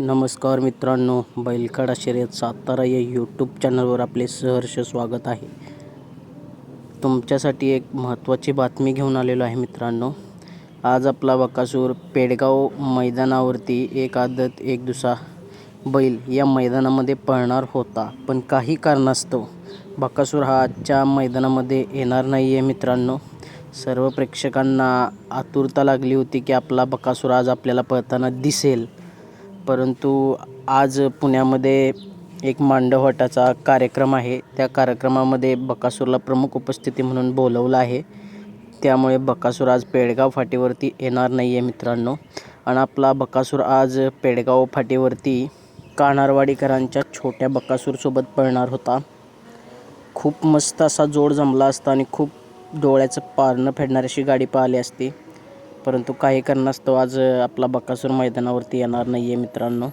नमस्कार मित्रांनो बैलगाडा शर्यत सातारा या यूट्यूब चॅनलवर आपले सहर्ष स्वागत आहे. तुमच्यासाठी एक महत्त्वाची बातमी घेऊन आलेलो आहे मित्रांनो. आज आपला बकासूर पेडगाव मैदानावरती एक आदत एक दुसरा बैल या मैदानामध्ये पळणार होता पण काही कारणास्तव बकासूर हा आजच्या मैदानामध्ये येणार नाही आहे मित्रांनो. सर्व प्रेक्षकांना आतुरता लागली होती की आपला बकासूर आज आपल्याला पळताना दिसेल. परंतु आज पुण्यामध्ये एक मांडवटाचा कार्यक्रम आहे. त्या कार्यक्रमामध्ये बकासूरला प्रमुख उपस्थिती म्हणून बोलवलं आहे. त्यामुळे बकासूर आज पेडगाव फाटीवरती येणार नाही आहे मित्रांनो. आणि आपला बकासूर आज पेडगाव फाटीवरती कानारवाडीकरांच्या छोट्या बकासूरसोबत पळणार होता. खूप मस्त असा जोड जमला असता आणि खूप डोळ्याचं पारणं फेडणारी अशी गाडी पाहिली असती. परंतु काही कारणास्तव आज आपला बकासूर मैदानावरती येणार नाही आहे मित्रांनो.